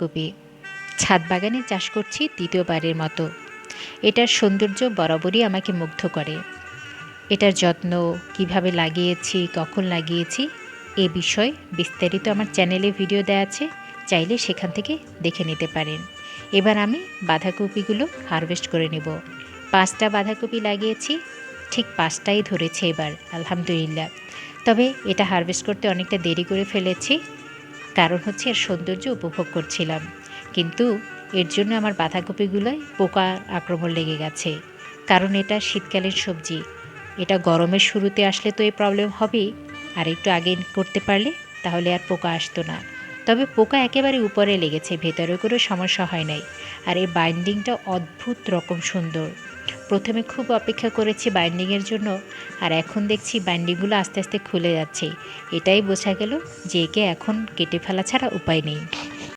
Copy ছাদ বাগানে চাষ করছি দ্বিতীয়বারের মতো। এটার সৌন্দর্য বরাবরই আমাকে মুগ্ধ করে। এটার যত্ন, কীভাবে লাগিয়েছি, কখন লাগিয়েছি, এ বিষয়ে বিস্তারিত আমার চ্যানেলে ভিডিও দেওয়া আছে, চাইলে সেখান থেকে দেখে নিতে পারেন। এবার আমি বাঁধাকপিগুলো হারভেস্ট করে নেব। পাঁচটা বাঁধাকপি লাগিয়েছি, ঠিক পাঁচটাই ধরেছে এবার, আলহামদুলিল্লাহ। তবে এটা হারভেস্ট করতে অনেকটা দেরি করে ফেলেছি কারণ হচ্ছে এর সৌন্দর্য উপভোগ করছিলাম। কিন্তু এর জন্য আমার বাঁধাকপিগুলোয় পোকার আক্রমণ লেগে গেছে। কারণ এটা শীতকালীন সবজি। এটা গরমের শুরুতে আসলে তো এই প্রবলেম হবেই। আর একটু আগে করতে পারলে তাহলে আর পোকা আসতো না। তবে পোকা একেবারে উপরে লেগেছে, ভেতরে করে সমস্যা হয় নাই। আর এই বাইন্ডিংটা অদ্ভুত রকম সুন্দর। প্রথমে খুব অপেক্ষা করেছি বাইন্ডিংয়ের জন্য, আর এখন দেখছি বাইন্ডিংগুলো আস্তে আস্তে খুলে যাচ্ছে। এটাই বোঝা গেল যে একে এখন কেটে ফেলা ছাড়া উপায় নেই।